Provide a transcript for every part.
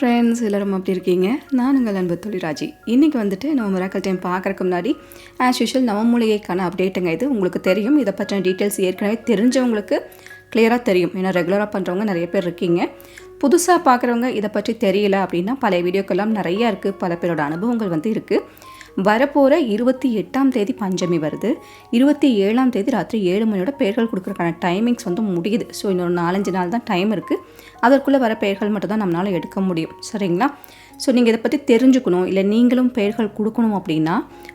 Friends எல்லோரும் அப்படி இருக்கீங்க? நான் உங்கள் அன்பு தொழிராஜி இன்றைக்கி வந்துட்டு நம்ம மிராக்கல் டைம் பார்க்குறக்கு முன்னாடி ஆஸ் யூஷுவல் நவமூலிகைக்கான அப்டேட்டுங்க இது. உங்களுக்கு தெரியும். இதை பற்றின டீட்டெயில்ஸ் ஏற்கனவே தெரிஞ்சவங்களுக்கு கிளியராக தெரியும். ஏன்னா ரெகுலராக பண்ணுறவங்க நிறைய பேர் இருக்கீங்க. புதுசாக பார்க்குறவங்க இதை பற்றி தெரியல அப்படின்னா பழைய வீடியோக்கெல்லாம் நிறையா இருக்குது பல பேரோட அனுபவங்கள் வந்து இருக்குது வரப்போகிற இருபத்தி எட்டாம் தேதி பஞ்சமி வருது. இருபத்தி ஏழாம் தேதி ராத்திரி ஏழு மணியோட பெயர்கள் கொடுக்குறக்கான டைமிங்ஸ் வந்து முடியுது. ஸோ இன்னொரு நாலஞ்சு நாள் தான் டைம் இருக்குது அதற்குள்ளே வர பெயர்கள் மட்டும் தான் நம்மளால் எடுக்க முடியும். சரிங்களா? ஸோ நீங்கள் இதை பற்றி தெரிஞ்சுக்கணும் இல்லை நீங்களும் பெயர்கள் கொடுக்கணும் அப்படின்னா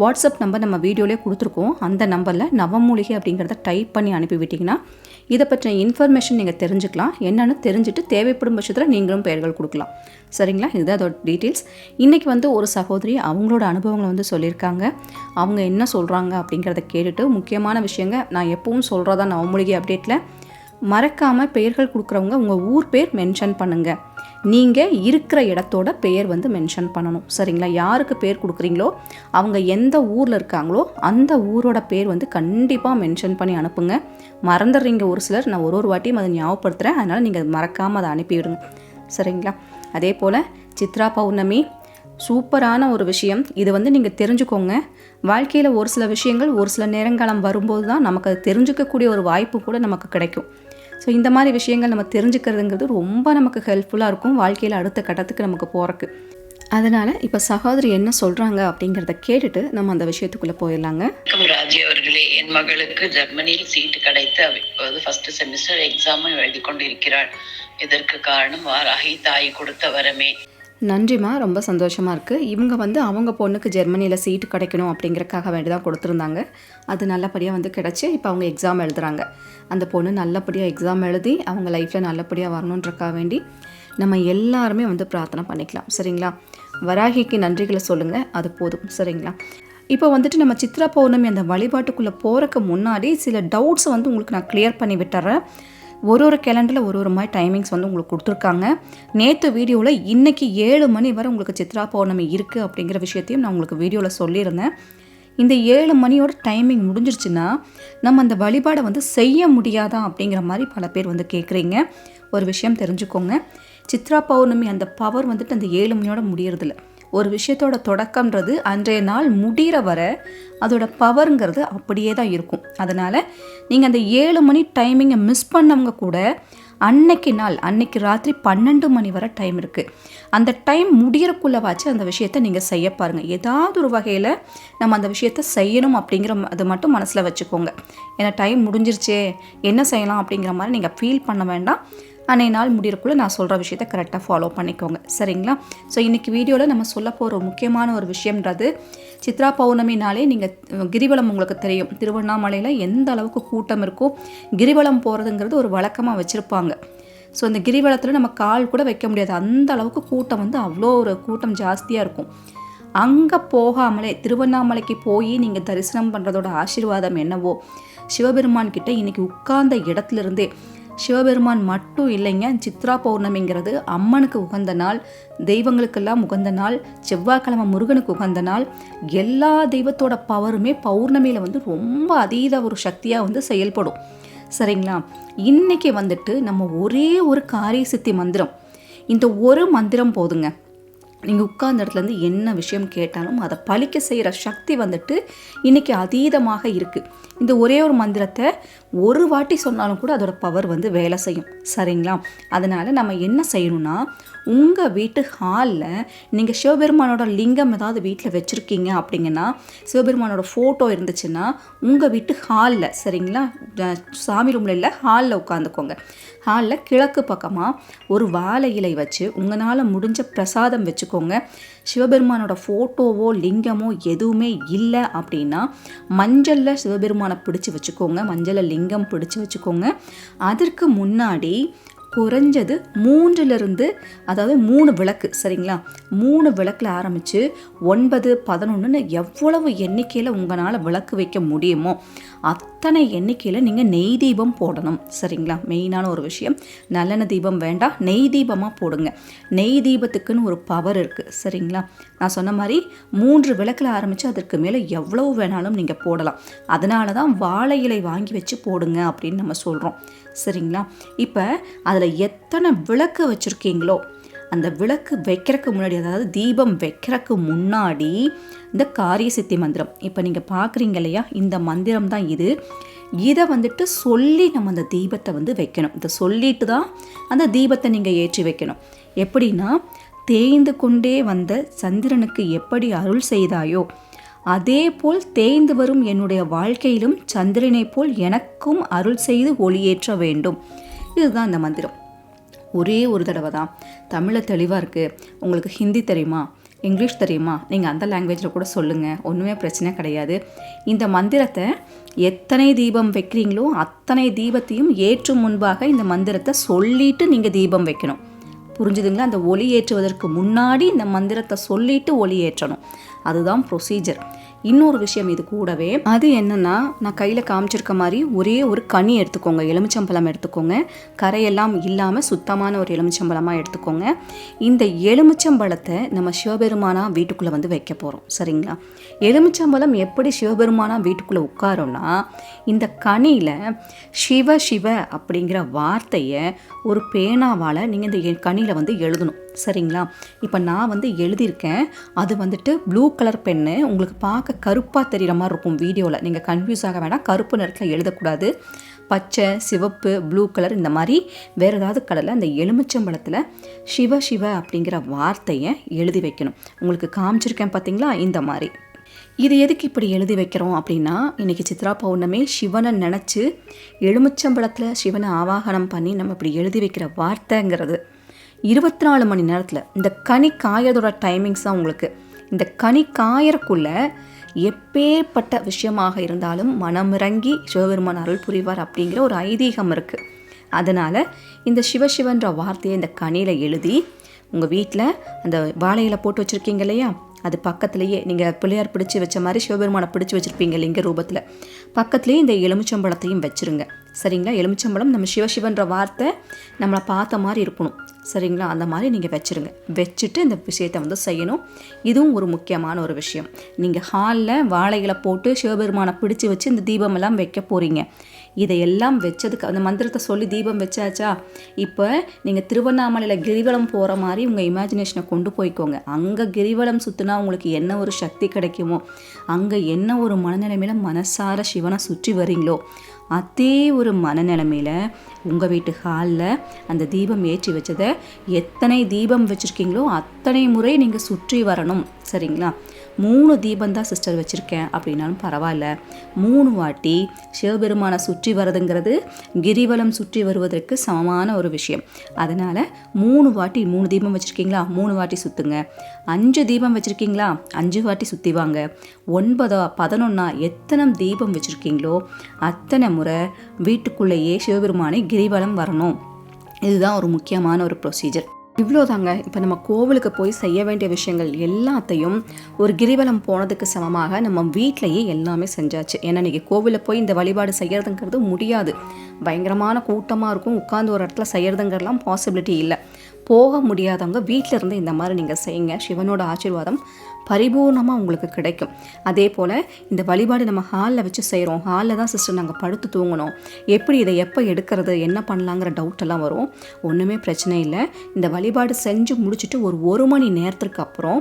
வாட்ஸ்அப் நம்பர் நம்ம வீடியோலேயே கொடுத்துருக்கோம். அந்த நம்பரில் நவமூலிகை அப்படிங்கிறத டைப் பண்ணி அனுப்பிவிட்டிங்கன்னா இதை பற்றின இன்ஃபர்மேஷன் நீங்கள் தெரிஞ்சுக்கலாம். என்னென்னு தெரிஞ்சுட்டு தேவைப்படும் பட்சத்தில் நீங்களும் பெயர்கள் கொடுக்கலாம். சரிங்களா? இதுதான் அதோட டீட்டெயில்ஸ் இன்றைக்கி வந்து ஒரு சகோதரி அவங்களோட அனுபவங்களை வந்து சொல்லியிருக்காங்க. அவங்க என்ன சொல்கிறாங்க அப்படிங்கிறத கேட்டுட்டு முக்கியமான விஷயங்க நான் எப்பவும் சொல்கிறதா நவமூலிகை அப்டேட்டில் மறக்காமல் பெயர்கள் கொடுக்குறவங்க உங்கள் ஊர் பேர் மென்ஷன் பண்ணுங்கள் நீங்கள் இருக்கிற இடத்தோட பெயர் வந்து மென்ஷன் பண்ணணும். சரிங்களா? யாருக்கு பேர் கொடுக்குறீங்களோ அவங்க எந்த ஊரில் இருக்காங்களோ அந்த ஊரோட பேர் வந்து கண்டிப்பாக மென்ஷன் பண்ணி அனுப்புங்க. மறந்துடுறீங்க ஒரு சிலர். நான் ஒரு ஒரு வாட்டியும் அதை ஞாபகப்படுத்துகிறேன் அதனால் நீங்கள் மறக்காமல் அதை அனுப்பிவிடுங்க சரிங்களா? அதே போல் சித்ரா பௌர்ணமி சூப்பரான ஒரு விஷயம். இது வந்து நீங்கள் தெரிஞ்சுக்கோங்க. வாழ்க்கையில் ஒரு சில விஷயங்கள் ஒரு சில நேரங்காலம் வரும்போது தான் நமக்கு அது தெரிஞ்சுக்கக்கூடிய ஒரு வாய்ப்பு கூட நமக்கு கிடைக்கும். ஸோ இந்த மாதிரி விஷயங்கள் நம்ம தெரிஞ்சுக்கிறதுங்கிறது ரொம்ப நமக்கு ஹெல்ப்ஃபுல்லாக இருக்கும் வாழ்க்கையில் அடுத்த கட்டத்துக்கு நமக்கு போகிறக்கு அதனால் இப்போ சகோதரி என்ன சொல்கிறாங்க அப்படிங்கிறத கேட்டுட்டு நம்ம அந்த விஷயத்துக்குள்ளே போயிடலாங்க. ராஜி அவர்களே என் மகளுக்கு ஜெர்மனியில் சீட்டு கிடைத்து அவ இப்போது ஃபர்ஸ்ட் செமிஸ்டர் எக்ஸாமும் எழுதி கொண்டிருக்கிறாள் இதற்கு காரணம் வாராகி தாய் கொடுத்த வரமே. நன்றிம்மா ரொம்ப சந்தோஷமாக இருக்குது இவங்க வந்து அவங்க பொண்ணுக்கு ஜெர்மனியில் சீட்டு கிடைக்கணும் அப்படிங்கிறக்காக வேண்டி தான் கொடுத்துருந்தாங்க. அது நல்லபடியாக வந்து கிடச்சி இப்போ அவங்க எக்ஸாம் எழுதுகிறாங்க அந்த பொண்ணு நல்லபடியாக எக்ஸாம் எழுதி அவங்க லைஃப்பில் நல்லபடியாக வரணுன்றக்காக வேண்டி நம்ம எல்லாருமே வந்து பிரார்த்தனை பண்ணிக்கலாம். சரிங்களா? வராகிக்கு நன்றிகளை சொல்லுங்கள் அது போதும். சரிங்களா? இப்போ வந்துட்டு நம்ம சித்ரா பௌர்ணமி அந்த வழிபாட்டுக்குள்ளே போகிறக்கு முன்னாடி சில டவுட்ஸை வந்து உங்களுக்கு நான் கிளியர் பண்ணி விட்டுறேன். ஒரு ஒரு கேலண்டரில் ஒரு ஒரு மாதிரி டைமிங்ஸ் வந்து உங்களுக்கு கொடுத்துருக்காங்க. நேற்று வீடியோவில் இன்றைக்கி ஏழு மணி வரை உங்களுக்கு சித்ரா பௌர்ணமி இருக்குது அப்படிங்கிற விஷயத்தையும் நான் உங்களுக்கு வீடியோவில் சொல்லியிருந்தேன். இந்த ஏழு மணியோட டைமிங் முடிஞ்சிருச்சுன்னா நம்ம அந்த வழிபாடை வந்து செய்ய முடியாதா அப்படிங்கிற மாதிரி பல பேர் வந்து கேட்குறீங்க ஒரு விஷயம் தெரிஞ்சுக்கோங்க. சித்ரா பௌர்ணமி அந்த பவர் வந்துட்டு அந்த ஏழு மணியோட முடியறதில்ல. ஒரு விஷயத்தோட தொடக்கம்ன்றது அன்றைய நாள் முடிகிற வர அதோட பவருங்கிறது அப்படியே தான் இருக்கும். அதனால் நீங்கள் அந்த ஏழு மணி டைமிங்கை மிஸ் பண்ணவங்க கூட அன்னைக்கு நாள் அன்னைக்கு ராத்திரி பன்னெண்டு மணி வரை டைம் இருக்குது அந்த டைம் முடியறக்குள்ளவாச்சு அந்த விஷயத்தை நீங்கள் செய்ய பாருங்கள் ஏதாவது ஒரு வகையில் நம்ம அந்த விஷயத்த செய்யணும் அப்படிங்கிற அது மட்டும் மனசில் வச்சுக்கோங்க. ஏன்னா டைம் முடிஞ்சிருச்சே என்ன செய்யலாம் அப்படிங்கிற மாதிரி நீங்கள் ஃபீல் பண்ண வேண்டாம். அன்னைய நாள் முடியறக்குள்ளே நான் சொல்கிற விஷயத்த கரெக்டாக ஃபாலோ பண்ணிக்கோங்க. சரிங்களா? ஸோ இன்றைக்கி வீடியோவில் நம்ம சொல்ல போகிற முக்கியமான ஒரு விஷயம்ன்றது சித்ரா பௌர்ணமினாலே நீங்கள் கிரிவலம் உங்களுக்கு தெரியும். திருவண்ணாமலையில் எந்த அளவுக்கு கூட்டம் இருக்கோ கிரிவலம் போகிறதுங்கிறது ஒரு வழக்கமாக வச்சுருப்பாங்க. ஸோ அந்த கிரிவலத்தில் நம்ம கால் கூட வைக்க முடியாது. அந்த அளவுக்கு கூட்டம் வந்து அவ்வளோ ஒரு கூட்டம் ஜாஸ்தியாக இருக்கும். அங்கே போகாமலே திருவண்ணாமலைக்கு போய் நீங்கள் தரிசனம் பண்ணுறதோட ஆசீர்வாதம் என்னவோ சிவபெருமான் கிட்ட இன்னைக்கு உட்கார்ந்த இடத்துல இருந்தே சிவபெருமான் மட்டும் இல்லைங்க சித்ரா பௌர்ணமிங்கிறது அம்மனுக்கு உகந்த நாள் தெய்வங்களுக்கெல்லாம் உகந்த நாள் செவ்வாய்க்கிழமை முருகனுக்கு உகந்த நாள். எல்லா தெய்வத்தோட பவருமே பௌர்ணமியில் வந்து ரொம்ப அதீத ஒரு சக்தியாக வந்து செயல்படும். சரிங்களா? இன்னைக்கு வந்துட்டு நம்ம ஒரே ஒரு காரிய சித்தி மந்திரம். இந்த ஒரு மந்திரம் போதுங்க. நீங்கள் உட்கார்ந்த இடத்துலேருந்து என்ன விஷயம் கேட்டாலும் அதை பழிக்க செய்கிற சக்தி வந்துட்டு இன்றைக்கி அதீதமாக இருக்குது இந்த ஒரே ஒரு மந்திரத்தை ஒரு வாட்டி சொன்னாலும் கூட அதோட பவர் வந்து வேலை செய்யும். சரிங்களா? அதனால் நம்ம என்ன செய்யணும்னா உங்கள் வீட்டு ஹாலில் நீங்கள் சிவபெருமானோட லிங்கம் ஏதாவது வீட்டில் வச்சுருக்கீங்க அப்படிங்கன்னா சிவபெருமானோட ஃபோட்டோ இருந்துச்சுன்னா உங்கள் வீட்டு ஹாலில் சரிங்களா? சாமி ரூமில் இல்லை ஹாலில் உட்காந்துக்கோங்க. ஹாலில் கிழக்கு பக்கமாக ஒரு வாழை இலை வச்சு உங்களால் முடிஞ்ச பிரசாதம் வச்சுக்கோங்க. சிவபெருமானோட ஃபோட்டோவோ லிங்கமோ எதுவுமே இல்லை அப்படின்னா மஞ்சளில் சிவபெருமான் பிடிச்சு வச்சுக்கோங்க. மஞ்சளில் லிங்கம் பிடிச்சி வச்சுக்கோங்க. அதற்கு முன்னாடி குறைஞ்சது மூன்றிலிருந்து அதாவது மூணு விளக்கு சரிங்களா? மூணு விளக்கில் ஆரம்பித்து ஒன்பது பதினொன்றுன்னு எவ்வளவு எண்ணிக்கையில் உங்களால் விளக்கு வைக்க முடியுமோ அத்தனை எண்ணிக்கையில் நீங்கள் நெய் தீபம் போடணும். சரிங்களா? மெயினான ஒரு விஷயம். நல்லெண்ணெய் தீபம் வேண்டாம். நெய் தீபமாக போடுங்க. நெய் தீபத்துக்குன்னு ஒரு பவர் இருக்குது சரிங்களா? நான் சொன்ன மாதிரி மூன்று விளக்கில் ஆரம்பித்து அதற்கு மேலே எவ்வளவு வேணாலும் நீங்கள் போடலாம். அதனால தான் வாழை இலை வாங்கி வச்சு போடுங்க அப்படின்னு நம்ம சொல்கிறோம் சரிங்களா? இப்போ அதில் எத்தனை விளக்கு வச்சுருக்கீங்களோ அந்த விளக்கு வைக்கிறதுக்கு முன்னாடி அதாவது தீபம் வைக்கிறதுக்கு முன்னாடி இந்த காரிய சித்தி மந்திரம். இப்போ நீங்கள் பார்க்குறீங்க இல்லையா? இந்த மந்திரம் தான் இது. இதை வந்துட்டு சொல்லி நம்ம அந்த தீபத்தை வந்து வைக்கணும். இதை சொல்லிட்டு தான் அந்த தீபத்தை நீங்கள் ஏற்றி வைக்கணும். எப்படின்னா தேய்ந்து கொண்டே வந்த சந்திரனுக்கு எப்படி அருள் செய்தாயோ அதே போல் தேய்ந்து வரும் என்னுடைய வாழ்க்கையிலும் சந்திரனைப் போல் எனக்கும் அருள் செய்து ஒளியேற்ற வேண்டும். இதுதான் இந்த மந்திரம். ஒரே ஒரு தடவை தான். தமிழில் தெளிவாக இருக்குது உங்களுக்கு ஹிந்தி தெரியுமா? இங்கிலீஷ் தெரியுமா? நீங்கள் அந்த லாங்குவேஜில் கூட சொல்லுங்கள் ஒன்றுமே பிரச்சனை கிடையாது. இந்த மந்திரத்தை எத்தனை தீபம் வைக்கிறீங்களோ அத்தனை தீபத்தையும் ஏற்றும் முன்பாக இந்த மந்திரத்தை சொல்லிட்டு நீங்கள் தீபம் வைக்கணும். புரிஞ்சுதுங்களா? அந்த ஒளி ஏற்றுவதற்கு முன்னாடி இந்த மந்திரத்தை சொல்லிட்டு ஒளி ஏற்றணும். அதுதான் ப்ரொசீஜர் இன்னொரு விஷயம் இது கூடவே அது என்னன்னா நான் கையில் காமிச்சிருக்க மாதிரி ஒரே ஒரு கனி எடுத்துக்கோங்க. எலுமிச்சம்பழம் எடுத்துக்கோங்க. கரையெல்லாம் இல்லாமல் சுத்தமான ஒரு எலுமிச்சம்பழமாக எடுத்துக்கோங்க. இந்த எலுமிச்சம்பழத்தை நம்ம சிவபெருமானா வீட்டுக்குள்ளே வந்து வைக்க போகிறோம் சரிங்களா? எலுமிச்சம்பழம் எப்படி சிவபெருமானா வீட்டுக்குள்ளே உட்காரோன்னா இந்த கனியில் சிவ சிவ அப்படிங்கிற வார்த்தையை ஒரு பேனாவால் நீங்கள் இந்த கனியில் வந்து எழுதணும். சரிங்களா? இப்போ நான் வந்து எழுதியிருக்கேன். அது வந்துட்டு ப்ளூ கலர் பென்னு. உங்களுக்கு பார்க்க கருப்பாக தெரிகிற மாதிரி இருக்கும் வீடியோவில் நீங்கள் கன்ஃபியூஸ் ஆக வேண்டாம் கருப்பு நிறத்தில் எழுதக்கூடாது. பச்சை சிவப்பு ப்ளூ கலர் இந்த மாதிரி வேறு ஏதாவது கலரில் அந்த எலுமிச்சம்பழத்தில் சிவ சிவ அப்படிங்கிற வார்த்தையை எழுதி வைக்கணும். உங்களுக்கு காமிச்சிருக்கேன் பார்த்தீங்களா இந்த மாதிரி. இது எதுக்கு இப்படி எழுதி வைக்கிறோம் அப்படின்னா இன்றைக்கி சித்ரா பௌர்ணமி சிவனை நினச்சி எலுமிச்சம்பழத்தில் சிவனை ஆவாகனம் பண்ணி நம்ம இப்படி எழுதி வைக்கிற வார்த்தைங்கிறது. இருபத்தி நாலு மணி நேரத்தில் இந்த கனி காயதோட டைமிங்ஸ் தான் உங்களுக்கு. இந்த கனி காயறக்குள்ளே எப்பேற்பட்ட விஷயமாக இருந்தாலும் மனமிறங்கி சிவபெருமான் அருள் புரிவார் அப்படிங்கிற ஒரு ஐதீகம் இருக்குது அதனால் இந்த சிவசிவன்ற வார்த்தையை இந்த கனியில் எழுதி உங்கள் வீட்டில் அந்த வாழையில் போட்டு வச்சுருக்கீங்க இல்லையா? அது பக்கத்துலேயே நீங்கள் பிள்ளையார் பிடிச்சி வச்ச மாதிரி சிவபெருமானை பிடிச்சி வச்சுருப்பீங்க லிங்க ரூபத்தில். பக்கத்துலேயே இந்த எலுமிச்சம்பழத்தையும் வச்சுருங்க. சரிங்களா? எலுமிச்சம்பழம் நம்ம சிவசிவன்ற வார்த்தை நம்மளை பார்த்த மாதிரி இருக்கணும். சரிங்களா? அந்த மாதிரி நீங்கள் வச்சுருங்க. வச்சுட்டு இந்த விஷயத்தை வந்து செய்யணும். இதுவும் ஒரு முக்கியமான ஒரு விஷயம். நீங்கள் ஹாலில் வாழைகளை போட்டு சிவபெருமானை பிடிச்சி வச்சு இந்த தீபமெல்லாம் வைக்க போகிறீங்க இதையெல்லாம் வச்சதுக்கு அந்த மந்திரத்தை சொல்லி தீபம் வச்சாச்சா? இப்போ நீங்கள் திருவண்ணாமலையில் கிரிவலம் போகிற மாதிரி உங்கள் இமேஜினேஷனை கொண்டு போய்க்கோங்க. அங்கே கிரிவலம் சுற்றினா உங்களுக்கு என்ன ஒரு சக்தி கிடைக்குமோ அங்கே என்ன ஒரு மனநிலைமையில் மனசார சிவனை சுற்றி வரீங்களோ அதே ஒரு மனநிலைமையில் உங்கள் வீட்டு ஹாலில் அந்த தீபம் ஏற்றி வச்சதை எத்தனை தீபம் வச்சுருக்கீங்களோ அத்தனை முறை நீங்கள் சுற்றி வரணும். சரிங்களா? மூணு தீபம் தான் சிஸ்டர் வச்சுருக்கேன். அப்படின்னாலும் பரவாயில்ல. மூணு வாட்டி சிவபெருமானை சுற்றி வரதுங்கிறது கிரிவலம் சுற்றி வருவதற்கு சமமான ஒரு விஷயம். அதனால் மூணு வாட்டி மூணு தீபம் வச்சுருக்கீங்களா? மூணு வாட்டி சுற்றுங்க அஞ்சு தீபம் வச்சுருக்கீங்களா? அஞ்சு வாட்டி சுற்றி வாங்க. ஒன்பதோ பதினொன்னா எத்தனை தீபம் வச்சுருக்கீங்களோ அத்தனை முறை வீட்டுக்குள்ளேயே சிவபெருமானை கிரிவலம் வரணும். இதுதான் ஒரு முக்கியமான ஒரு ப்ரொசீஜர் இவ்வளோதாங்க இப்போ நம்ம கோவிலுக்கு போய் செய்ய வேண்டிய விஷயங்கள் எல்லாத்தையும் ஒரு கிரிவலம் போனதுக்கு சமமாக நம்ம வீட்டிலையே எல்லாமே செஞ்சாச்சு. ஏன்னா இன்றைக்கி கோவிலில் போய் இந்த வழிபாடு செய்கிறதுங்கிறது முடியாது. பயங்கரமான கூட்டமாக இருக்கும். உட்காந்து ஒரு இடத்துல செய்கிறதுங்கிறலாம் பாசிபிலிட்டி இல்லை. போக முடியாதவங்க வீட்டில் இருந்து இந்த மாதிரி நீங்கள் செய்யுங்க. சிவனோட ஆசீர்வாதம் பரிபூர்ணமாக உங்களுக்கு கிடைக்கும். அதே போல் இந்த வழிபாடு நம்ம ஹாலில் வச்சு செய்கிறோம் ஹாலில் தான் சிஸ்டர் நாங்கள் படுத்து தூங்கணும். எப்படி இதை எப்போ எடுக்கிறது என்ன பண்ணலாங்கிற டவுட் எல்லாம் வரும். ஒன்றுமே பிரச்சனை இல்லை. இந்த வழிபாடு செஞ்சு முடிச்சுட்டு ஒரு ஒரு மணி நேரத்துக்கு அப்புறம்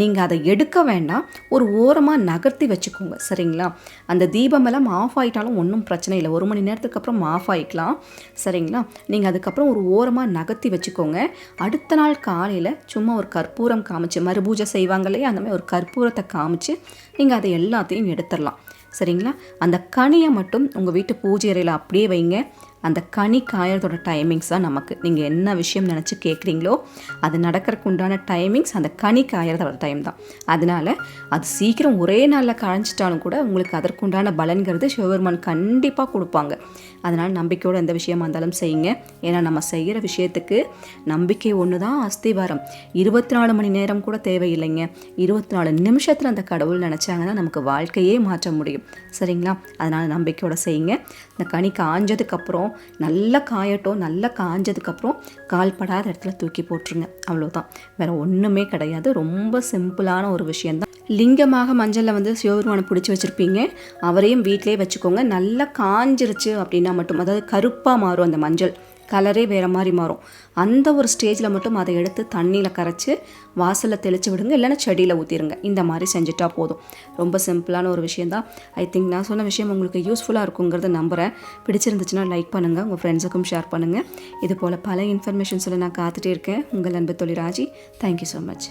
நீங்கள் அதை எடுக்க வேண்டாம். ஒரு ஓரமாக நகர்த்தி வச்சுக்கோங்க. சரிங்களா? அந்த தீபமெல்லாம் ஆஃப் ஆகிட்டாலும் ஒன்றும் பிரச்சனை இல்லை. ஒரு மணி நேரத்துக்கு அப்புறம் ஆஃப் ஆகிக்கலாம் சரிங்களா? நீங்கள் அதுக்கப்புறம் ஒரு ஓரமாக நகர்த்தி வச்சுக்கோங்க. அடுத்த நாள் காலையில் சும்மா ஒரு கற்பூரம் காமிச்சு மறுபூஜை செய்வாங்க இல்லையா அந்த மாதிரி ஒரு கற்பூரத்தை காமிச்சு நீங்கள் அதை எல்லாத்தையும் எடுத்துடலாம். சரிங்களா? அந்த கனியை மட்டும் உங்கள் வீட்டு பூஜை அறையில் அப்படியே வைங்க. அந்த கனி காயறதோட டைமிங்ஸ் தான் நமக்கு. நீங்கள் என்ன விஷயம் நினச்சி கேட்குறீங்களோ அது நடக்கிறதுக்கு உண்டான டைமிங்ஸ் அந்த கனி காயறதோட டைம் தான். அதனால் அது சீக்கிரம் ஒரே நாளில் காய்ஞ்சிட்டாலும் கூட உங்களுக்கு அதற்குண்டான பலன்கிறது சிவபெருமான் கண்டிப்பாக கொடுப்பாங்க. அதனால் நம்பிக்கையோடு எந்த விஷயமா இருந்தாலும் செய்யுங்க. ஏன்னா நம்ம செய்கிற விஷயத்துக்கு நம்பிக்கை ஒன்று தான் அஸ்திவாரம். இருபத்தி நாலு மணி நேரம் கூட தேவையில்லைங்க. இருபத்தி நாலு நிமிஷத்தில் அந்த கடவுள் நினச்சாங்கன்னா நமக்கு வாழ்க்கையே மாற்ற முடியும். சரிங்களா? அதனால் நம்பிக்கையோட செய்யுங்க. இந்த கனி காஞ்சதுக்கப்புறம் நல்லா காயட்டும் நல்லா காஞ்சதுக்கப்புறம் கால்படாத இடத்துல தூக்கி போட்டுருங்க. அவ்வளோதான் வேறு ஒன்றுமே கிடையாது. ரொம்ப சிம்பிளான ஒரு விஷயந்தான் லிங்கமாக மஞ்சளில் வந்து சிவபெருமானை பிடிச்சி வச்சுருப்பீங்க. அவரையும் வீட்டிலே வச்சுக்கோங்க. நல்லா காஞ்சிருச்சு அப்படின்னா மட்டும் அதாவது கருப்பாக மாறும் அந்த மஞ்சள். கலரே வேறு மாதிரி மாறும். அந்த ஒரு ஸ்டேஜில் மட்டும் அதை எடுத்து தண்ணியில் கரைச்சி வாசலில் தெளித்து விடுங்க. இல்லைன்னா செடியில் ஊற்றிடுங்க இந்த மாதிரி செஞ்சுட்டா போதும். ரொம்ப சிம்பிளான ஒரு விஷயந்தான் ஐ திங்க் நான் சொன்ன விஷயம் உங்களுக்கு யூஸ்ஃபுல்லாக இருக்குங்கிறத நம்புகிறேன் பிடிச்சிருந்துச்சுன்னா லைக் பண்ணுங்கள் உங்கள் ஃப்ரெண்ட்ஸுக்கும் ஷேர் பண்ணுங்கள் இது போல் பல இன்ஃபர்மேஷன்ஸில் நான் காத்துட்டே இருக்கேன். உங்கள் அன்பு தொழில் ராஜி. Thank you so much